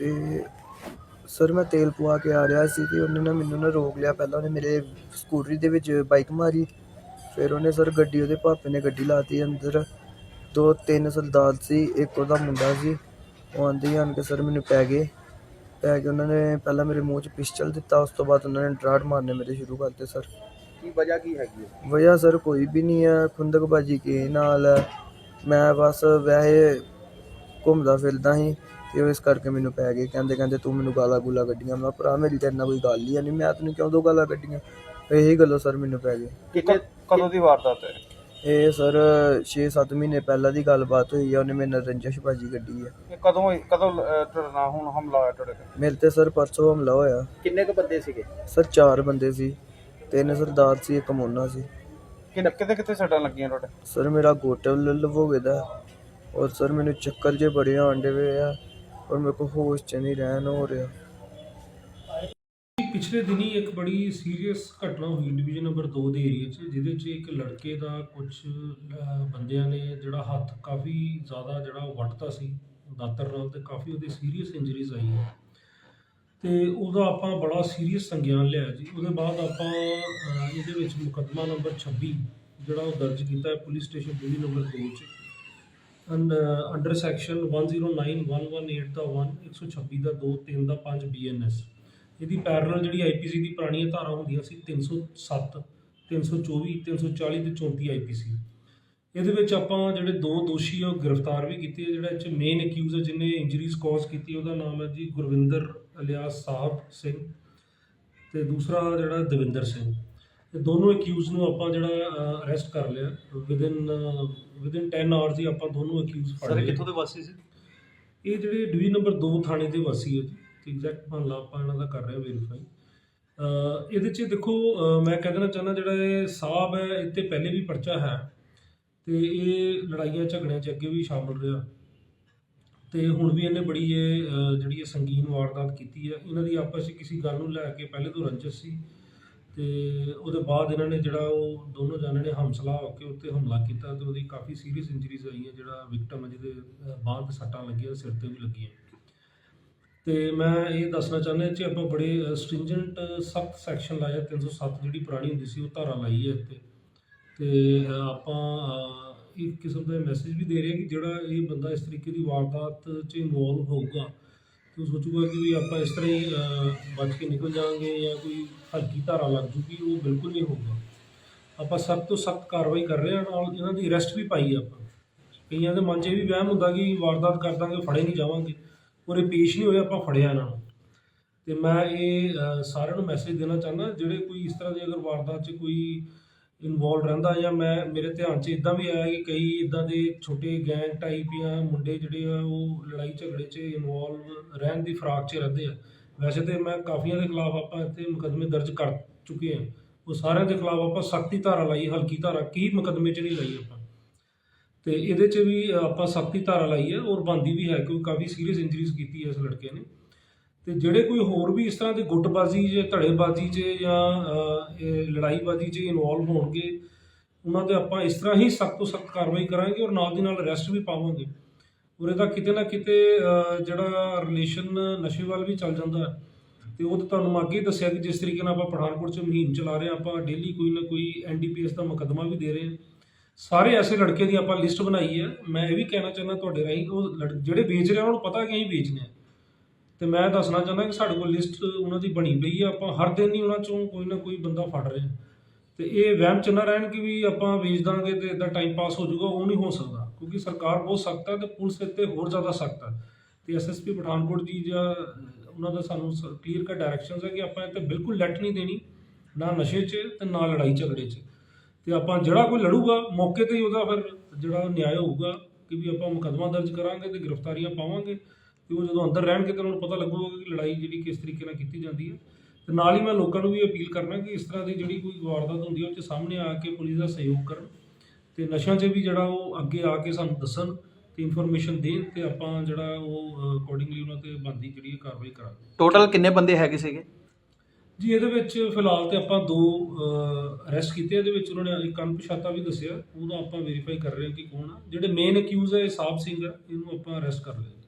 ਤੇ ਸਰ ਮੈਂ ਤੇਲ ਪਵਾ ਕੇ ਆ ਰਿਹਾ ਸੀ ਤੇ ਉਹਨੇ ਨਾ ਮੈਨੂੰ ਨਾ ਰੋਕ ਲਿਆ। ਪਹਿਲਾਂ ਉਹਨੇ ਮੇਰੇ ਸਕੂਟਰੀ ਦੇ ਵਿੱਚ ਬਾਈਕ ਮਾਰੀ ਫਿਰ ਉਹਨੇ ਸਰ ਗੱਡੀ ਉਹਦੇ ਪਾਪੇ ਨੇ ਗੱਡੀ ਲਾਤੀ ਅੰਦਰ। ਦੋ ਤਿੰਨ ਸਰਦਾਰ ਸੀ ਇੱਕ ਉਹਦਾ ਮੁੰਡਾ ਸੀ। ਉਹ ਆਂਦੇ ਹੀ ਆਣ ਕੇ ਸਰ ਮੈਨੂੰ ਪੈ ਗਏ। ਪੈ ਕੇ ਉਹਨਾਂ ਨੇ ਪਹਿਲਾਂ ਮੇਰੇ ਮੂੰਹ 'ਚ ਪਿਸਟਲ ਦਿੱਤਾ ਉਸ ਤੋਂ ਬਾਅਦ ਉਹਨਾਂ ਨੇ ਡਰਾਟ ਮਾਰਨੇ ਮੇਰੇ ਸ਼ੁਰੂ ਕਰਤੇ ਸਰ। ਕੀ ਵਜ੍ਹਾ ਕੀ ਹੈਗੀ? ਹੈ ਵਜ੍ਹਾ ਸਰ ਕੋਈ ਵੀ ਨਹੀਂ ਹੈ ਖੁੰਦਕਬਾਜੀ ਕੇ ਨਾਲ ਹੈ। ਮੈਂ ਬਸ ਵੈਸੇ ਘੁੰਮਦਾ ਫਿਰਦਾ ਸੀ। ਤੇ ਉਹ ਇਸ ਕਰਕੇ ਮੈਨੂੰ ਪੈ ਗਏ। ਕਹਿੰਦੇ ਕਹਿੰਦੇ ਤੂੰ ਮੈਨੂੰ ਗਾਲਾਂ ਗੂਲਾਂ ਕੱਢੀਆਂ। ਮੈਂ ਭਰਾ ਮੇਰੀ ਤੇਰੇ ਨਾਲ ਕੋਈ ਗੱਲ ਹੀ ਨਹੀਂ। ਮੈਂ ਤੈਨੂੰ ਕਿਉਂ ਦੋ ਗਾਲਾਂ ਕੱਢੀਆਂ? ਇਹੀ ਗੱਲੋਂ ਸਰ ਮੈਨੂੰ ਪੈ ਗਏ ਕਦੋਂ ਦੀ ਵਾਰਦਾਤ ਹੈ? ਇਹ ਸਰ 6-7 ਮਹੀਨੇ ਪਹਿਲਾਂ ਦੀ ਗੱਲਬਾਤ ਹੋਈ ਹੈ ਉਹਨੇ ਮੇਰੇ ਨਾਲ ਰੰਜਸ਼ਬਾਜੀ ਕੱਢੀ ਹੈ ਇਹ ਕਦੋਂ ਹੋਈ- ਕਦੋਂ ਨਾਲ ਹੁਣ ਹਮਲਾ ਹੋਇਆ ਤੁਹਾਡੇ ਤੇ? ਮੇਰੇ ਤੇ ਸਰ ਪਰਸੋਂ ਹਮਲਾ ਹੋਇਆ। ਕਿੰਨੇ ਕੁ ਬੰਦੇ ਸੀਗੇ? ਸਰ ਚਾਰ ਬੰਦੇ ਸੀ। ਤਿੰਨ ਸਰਦਾਰ ਸੀ ਇੱਕ ਮੋਨਾ ਸੀ। ਕਿੰਨੇ ਕਿਤੇ ਕਿਤੇ ਸੱਟਾਂ ਲੱਗੀਆਂ ਤੁਹਾਡੇ? ਸਰ ਮੇਰਾ ਗੋਟਾ ਲੱਲਵ ਹੋ ਗਿਆ ਦਾ। ਔਰ ਸਰ ਮੈਨੂੰ ਚੱਕਰ ਜੇ ਬੜੇ ਆਉਂਦੇ ਵੇ ਆ। ਔਰ ਮੇਰੇ ਕੋ ਹੋਸ਼ ਚ ਨਹੀਂ ਰਹਿਣ ਹੋ ਰਿਹਾ। ਪਿਛਲੇ ਦਿਨੀ ਇੱਕ ਬੜੀ ਸੀਰੀਅਸ ਘਟਨਾ ਹੋਈ ਡਿਵੀਜ਼ਨ ਨੰਬਰ 2 ਦੇ ਏਰੀਆ 'ਚ, ਜਿਹਦੇ 'ਚ ਇੱਕ ਲੜਕੇ ਦਾ ਕੁਝ ਬੰਦਿਆਂ ਨੇ ਜਿਹੜਾ ਹੱਥ ਕਾਫੀ ਜ਼ਿਆਦਾ ਜਿਹੜਾ ਉਹ ਵੱਟਤਾ ਸੀ, ਦਾਤਰ ਨਾਲ ਤੇ ਕਾਫੀ ਉਹਦੇ ਸੀਰੀਅਸ ਇੰਜਰੀਜ਼ ਆਈ ਹੈ। ਤੇ ਉਹਦਾ ਆਪਾਂ ਬੜਾ ਸੀਰੀਅਸ ਸੰਗਿਆਨ ਲਿਆ ਜੀ। ਉਹਦੇ ਬਾਅਦ ਆਪਾਂ ਇਹਦੇ ਵਿੱਚ ਮੁਕੱਦਮਾ ਨੰਬਰ 26 ਜਿਹੜਾ ਉਹ ਦਰਜ ਕੀਤਾ ਹੈ ਪੁਲਿਸ ਸਟੇਸ਼ਨ ਡਿਵੀਜ਼ਨ ਨੰਬਰ 2 'ਚ। ਅੰਡਰ ਸੈਕਸ਼ਨ 109118 ਦਾ 1 126 ਦਾ 2 3 ਦਾ 5 ਬੀਐਨਐਸ ਇਹਦੀ ਪੈਰਲਲ ਜਿਹੜੀ ਆਈਪੀਸੀ ਦੀ ਪੁਰਾਣੀਆਂ ਧਾਰਾ ਹੁੰਦੀਆਂ ਸੀ 307 324 340 ਤੇ 34 ਆਈਪੀਸੀ ਇਹਦੇ ਵਿੱਚ ਆਪਾਂ ਜਿਹੜੇ ਦੋ ਦੋਸ਼ੀ ਆ, ਉਹ ਗ੍ਰਿਫਤਾਰ ਵੀ ਕੀਤੇ ਆ, ਜਿਹੜਾ ਇਹ 'ਚ ਮੇਨ ਅਕਿਊਜ਼ ਹੈ ਜਿਹਨੇ ਇੰਜਰੀਜ਼ ਕਾਜ਼ ਕੀਤੀ, ਉਹਦਾ ਨਾਮ ਹੈ ਜੀ ਗੁਰਵਿੰਦਰ ਅਲਿਆਸ ਸਾਹਿਬ ਸਿੰਘ ਤੇ ਦੂਸਰਾ ਜਿਹੜਾ ਦਵਿੰਦਰ ਸਿੰਘ। ਇਹ ਦੋਨੋਂ ਅਕਿਊਜ਼ ਨੂੰ ਆਪਾਂ ਜਿਹੜਾ ਅਰੈਸਟ ਕਰ ਲਿਆ। ਵਿਦਿਨ ਵਿਦਿਨ 10 ਆਵਰਸ ਹੀ ਆਪਾਂ ਦੋਨੋਂ ਅਕਿਊਜ਼ ਫੜ ਲਏ। ਦੇ ਵਾਸੀ ਸੀ? ਇਹ ਜਿਹੜੇ ਡਿਵੀਜ਼ਨ ਨੰਬਰ 2 ਥਾਣੇ ਦੇ ਵਾਸੀ ਹੈ ਜੀ ਤੇ ਐਗਜ਼ੈਕਟ ਮਾਮਲਾ ਆਪਾਂ ਇਹਨਾਂ ਦਾ ਕਰ ਰਹੇ ਹਾਂ ਵੈਰੀਫਾਈ ਇਹਦੇ 'ਚ ਦੇਖੋ ਮੈਂ ਕਹਿ ਦੇਣਾ ਚਾਹੁੰਦਾ ਜਿਹੜਾ ਇਹ ਸਾਹਿਬ ਹੈ 'ਤੇ ਪਹਿਲੇ ਵੀ ਪਰਚਾ ਹੈ। ਤੇ ਇਹ ਲੜਾਈਆਂ ਝਗੜਿਆਂ 'ਚ ਅੱਗੇ ਵੀ ਸ਼ਾਮਲ ਰਿਹਾ। ਤੇ ਹੁਣ ਵੀ ਇਹਨੇ ਬੜੀ ਇਹ ਜਿਹੜੀ ਇਹ ਸੰਗੀਨ ਵਾਰਦਾਤ ਕੀਤੀ ਹੈ ਇਹਨਾਂ ਦੀ ਆਪਸ ਵਿੱਚ ਕਿਸੇ ਗੱਲ ਨੂੰ ਲੈ ਕੇ ਪਹਿਲੇ ਤੋਂ ਰੰਜਿਸ਼ ਸੀ। ਤੇ ਉਹਦੇ ਬਾਅਦ ਇਹਨਾਂ ਨੇ ਜਿਹੜਾ ਉਹ ਦੋਨੋਂ ਜਾਣਿਆਂ ਨੇ ਹਮਸਲਾ ਹੋ ਕੇ ਉੱਤੇ ਹਮਲਾ ਕੀਤਾ ਤੇ ਉਹਦੀ ਕਾਫੀ ਸੀਰੀਅਸ ਇੰਜਰੀਜ਼ ਆਈਆਂ ਜਿਹੜਾ ਵਿਕਟਮ ਹੈ ਜਿਹਦੇ ਅਹ, ਬਾਂਹ ਤੇ ਸੱਟਾਂ ਲੱਗੀਆਂ ਸਿਰ ਤੇ ਵੀ ਲੱਗੀਆਂ। ਤੇ ਮੈਂ ਇਹ ਦੱਸਣਾ ਚਾਹੁੰਦਾ ਕਿ ਆਪਾਂ ਬੜੇ ਸਟ੍ਰਿੰਜੈਂਟ ਸਖਤ ਸੈਕਸ਼ਨ ਲਾਇਆ 307 ਜਿਹੜੀ ਪੁਰਾਣੀ ਹੁੰਦੀ ਸੀ ਉਹ ਧਾਰਾ ਲਾਈ ਹੈ ਇੱਥੇ। ਤੇ ਆਪਾਂ ਇੱਕ ਕਿਸਮ ਦਾ ਮੈਸੇਜ ਵੀ ਦੇ ਰਹੇ ਕਿ ਜਿਹੜਾ ਇਹ ਬੰਦਾ ਇਸ ਤਰੀਕੇ ਦੀ ਵਾਰਦਾਤ 'ਚ ਇਨਵੋਲਵ ਹੋਊਗਾ ਉਹ ਸੋਚੂਗਾ ਕਿ ਵੀ ਆਪਾਂ ਇਸ ਤਰ੍ਹਾਂ ਹੀ ਅਹ, ਬਚ ਕੇ ਨਿਕਲ ਜਾਵਾਂਗੇ ਜਾਂ ਕੋਈ ਹਲਕੀ ਧਾਰਾ ਲੱਗ ਜੂਗੀ ਉਹ ਬਿਲਕੁਲ ਨਹੀਂ ਹੋਊਗਾ। ਆਪਾਂ ਸਖਤ ਤੋਂ ਸਖਤ ਕਾਰਵਾਈ ਕਰ ਰਹੇ ਹਾਂ ਨਾਲ ਇਹਨਾਂ ਦੀ ਅਰੈਸਟ ਵੀ ਪਾਈ ਹੈ ਆਪਾਂ। ਕਈਆਂ ਦੇ ਮਨ 'ਚ ਇਹ ਵੀ ਵਹਿਮ ਹੁੰਦਾ ਕਿ ਵਾਰਦਾਤ ਕਰ ਦਾਂਗੇ ਫੜੇ ਨਹੀਂ ਜਾਵਾਂਗੇ। ਉਰੇ ਪੇਸ਼ ਨਹੀਂ ਹੋਏ ਆਪਾਂ ਫੜਿਆ ਇਹਨਾਂ ਨੂੰ। ਤੇ ਮੈਂ ਇਹ ਅਹ, ਸਾਰਿਆਂ ਨੂੰ ਮੈਸੇਜ ਦੇਣਾ ਚਾਹੁੰਦਾ ਜਿਹੜੇ ਕੋਈ ਇਸ ਤਰ੍ਹਾਂ ਦੀ ਅਗਰ ਵਾਰਦਾਤ 'ਚ ਕੋਈ ਇਨਵੋਲਵ ਰਹਿੰਦਾ ਜਾਂ ਮੈਂ, ਮੇਰੇ ਧਿਆਨ 'ਚ ਇਦਾਂ ਵੀ ਆਇਆ ਕਿ ਕਈ ਇਦਾਂ ਦੇ ਛੋਟੇ ਗੈਂਗ ਟਾਈਪ ਜਾਂ ਮੁੰਡੇ ਜਿਹੜੇ ਆ, ਉਹ ਲੜਾਈ ਝਗੜੇ 'ਚ ਇਨਵੋਲਵ ਰਹਿਣ ਦੀ ਫਰਾਕ 'ਚ ਰਹਿੰਦੇ ਆ। ਵੈਸੇ ਤੇ ਮੈਂ ਕਾਫੀਆਂ ਦੇ ਖਿਲਾਫ ਆਪਾਂ ਇੱਥੇ ਮੁਕੱਦਮੇ ਦਰਜ ਕਰ ਚੁੱਕੇ ਹਾਂ। ਉਹ ਸਾਰਿਆਂ ਦੇ ਖਿਲਾਫ ਆਪਾਂ ਸਖਤੀ ਧਾਰਾ ਲਾਈ, ਹਲਕੀ ਧਾਰਾ, ਕੀ ਮੁਕੱਦਮੇ 'ਚ ਨਹੀਂ ਲਾਈ ਆਪਾਂ। ਤੇ ਇਹਦੇ 'ਚ ਵੀ ਆਪਾਂ ਸਖਤੀ ਧਾਰਾ ਲਾਈ ਹੈ ਔਰ ਬੰਦੀ ਵੀ ਹੈ, ਕਿਉਂਕਿ ਕਾਫੀ ਸੀਰੀਅਸ ਇੰਜਰੀਜ਼ ਕੀਤੀ ਹੈ ਇਸ ਲੜਕੇ ਨੇ। ਤੇ ਜਿਹੜੇ ਕੋਈ ਹੋਰ ਵੀ ਇਸ ਤਰ੍ਹਾਂ ਦੇ ਗੁੱਟਬਾਜ਼ੀ ਜਾਂ ਧੜੇਬਾਜ਼ੀ 'ਚ ਜਾਂ ਲੜਾਈਬਾਜ਼ੀ 'ਚ ਇਨਵੋਲਵ ਹੋਣਗੇ ਉਹਨਾਂ ਤੇ ਆਪਾਂ ਇਸ ਤਰ੍ਹਾਂ ਹੀ ਸਖਤ ਤੋਂ ਸਖਤ ਕਾਰਵਾਈ ਕਰਾਂਗੇ ਔਰ ਨਾਲ ਦੀ ਨਾਲ ਅਰੈਸਟ ਵੀ ਪਾਵਾਂਗੇ। ਔਰ ਇਹਦਾ ਕਿਤੇ ਨਾ ਕਿਤੇ ਜਿਹੜਾ ਰਿਲੇਸ਼ਨ ਨਸ਼ੇ ਵੱਲ ਵੀ ਚੱਲ ਜਾਂਦਾ ਹੈ ਤੇ ਉਹ ਤਾਂ ਤੁਹਾਨੂੰ ਮੈਂ ਅੱਗੇ ਦੱਸਿਆ ਕਿ ਜਿਸ ਤਰੀਕੇ ਨਾਲ ਆਪਾਂ ਪਠਾਨਕੋਟ 'ਚ ਮੁਹਿੰਮ ਚਲਾ ਰਹੇ ਹਾਂ ਆਪਾਂ ਡੇਲੀ ਕੋਈ ਨਾ ਕੋਈ ਐਨਡੀਪੀਐਸ ਦਾ ਮੁਕੱਦਮਾ ਵੀ ਦੇ ਰਹੇ ਹਾਂ। ਸਾਰੇ ਐਸੇ ਲੜਕੇ ਦੀ ਆਪਾਂ ਲਿਸਟ ਬਣਾਈ ਹੈ। ਮੈਂ ਇਹ ਵੀ ਕਹਿਣਾ ਚਾਹੁੰਦਾ ਤੁਹਾਡੇ ਰਾਹੀਂ ਉਹ ਲੜ- ਜਿਹੜੇ ਵੇਚ ਰਹੇ ਆ, ਉਹਨਾਂ ਨੂੰ ਪਤਾ ਕਿ ਅਸੀਂ ਵੇਚਨੇ ਆ ਤੇ ਮੈਂ ਦੱਸਣਾ ਚਾਹੁੰਦਾ ਕਿ ਸਾਡੇ ਕੋਲ ਲਿਸਟ ਉਹਨਾਂ ਦੀ ਬਣੀ ਪਈ ਹੈ ਆਪਾਂ ਹਰ ਦਿਨ ਹੀ ਉਹਨਾਂ ਚੋਂ ਕੋਈ ਨਾ ਕੋਈ ਬੰਦਾ ਫੜ ਰਹੇ ਹਾਂ ਤੇ ਇਹ ਵਹਿਮ ਚ ਨਾ ਰਹਿਣ ਕਿ ਵੀ ਆਪਾਂ ਵੇਚ ਦਾਂਗੇ ਤੇ ਇਦਾਂ ਟਾਈਮ ਪਾਸ ਹੋ ਜਾਊਗਾ, ਉਹ ਨਹੀਂ ਹੋ ਸਕਦਾ। ਕਿਉਂਕਿ ਸਰਕਾਰ ਬਹੁਤ ਸਖਤ ਹੈ ਤੇ ਪੁਲਿਸ ਇੱਥੇ ਹੋਰ ਜ਼ਿਆਦਾ ਸਖਤ ਹੈ ਤੇ ਐਸਐਸਪੀ ਪਠਾਨਕੋਟ ਜੀ ਜਾਂ ਉਹਨਾਂ ਦਾ ਸਾਨੂੰ ਕਲੀਅਰ ਕਟ ਡਾਇਰੈਕਸ਼ਨਸ ਹੈ ਕਿ ਆਪਾਂ ਇੱਥੇ ਬਿਲਕੁਲ ਲੈਟ ਨਹੀਂ ਦੇਣੀ, ਨਾ ਨਸ਼ੇ 'ਚ ਤੇ ਨਾ ਲੜਾਈ ਝਗੜੇ 'ਚ। ਤੇ ਆਪਾਂ ਜਿਹੜਾ ਕੋਈ ਲੜੂਗਾ, ਮੌਕੇ ਤੇ ਹੀ ਉਹਦਾ ਫਿਰ ਜਿਹੜਾ ਨਿਆਂ ਹੋਊਗਾ ਕਿ ਵੀ ਆਪਾਂ ਮੁਕੱਦਮਾ ਦਰਜ ਕਰਾਂਗੇ ਤੇ ਗ੍ਰਿਫਤਾਰੀਆਂ ਪਾਵਾਂਗੇ। ਤੇ ਉਹ ਜਦੋਂ ਅੰਦਰ ਰਹਿਣਗੇ ਤਾਂ ਉਹਨਾਂ ਨੂੰ ਪਤਾ ਲੱਗੂਗਾ ਕਿ ਲੜਾਈ ਜਿਹੜੀ ਕਿਸ ਤਰੀਕੇ ਨਾਲ ਕੀਤੀ ਜਾਂਦੀ ਹੈ। ਤੇ ਨਾਲ ਹੀ ਮੈਂ ਲੋਕਾਂ ਨੂੰ ਵੀ ਅਪੀਲ ਕਰਨਾ ਕਿ ਇਸ ਤਰ੍ਹਾਂ ਦੀ ਜਿਹੜੀ ਕੋਈ ਵਾਰਦਾਤ ਹੁੰਦੀ ਹੈ ਉਹ 'ਚ ਸਾਹਮਣੇ ਆ ਕੇ ਪੁਲਿਸ ਦਾ ਸਹਿਯੋਗ ਕਰਨ ਤੇ ਨਸ਼ਿਆਂ 'ਚ ਵੀ ਜਿਹੜਾ ਉਹ ਅੱਗੇ ਆ ਕੇ ਸਾਨੂੰ ਦੱਸਣ ਤੇ ਇਨਫੋਰਮੇਸ਼ਨ ਦੇਣ ਤੇ ਆਪਾਂ ਜਿਹੜਾ ਉਹ ਅਕੋਰਡਿੰਗਲੀ ਉਹਨਾਂ ਤੇ ਬੰਦੀ ਜਿਹੜੀ ਕਾਰਵਾਈ ਕਰਾਂਗੇ। ਟੋਟਲ ਕਿੰਨੇ ਬੰਦੇ ਹੈਗੇ ਸੀਗੇ? ਜੀ ਇਹਦੇ ਵਿੱਚ ਫਿਲਹਾਲ ਤੇ ਆਪਾਂ ਦੋ ਅਰੈਸਟ ਕੀਤੇ ਇਹਦੇ ਵਿੱਚ ਉਹਨਾਂ ਨੇ ਇੱਕ ਅਣਪਛਾਤਾ ਵੀ ਦੱਸਿਆ। ਉਹਦਾ ਆਪਾਂ ਵੈਰੀਫਾਈ ਕਰ ਰਹੇ ਹਾਂ ਕਿ ਕੌਣ ਆ। ਜਿਹੜੇ ਮੇਨ ਅਕਿਊਜ਼ ਹੈ ਇਹ ਸਾਹਿਬ ਸਿੰਘ ਆ। ਇਹਨੂੰ ਆਪਾਂ ਅਰੈਸਟ ਕਰ ਲਿਆ।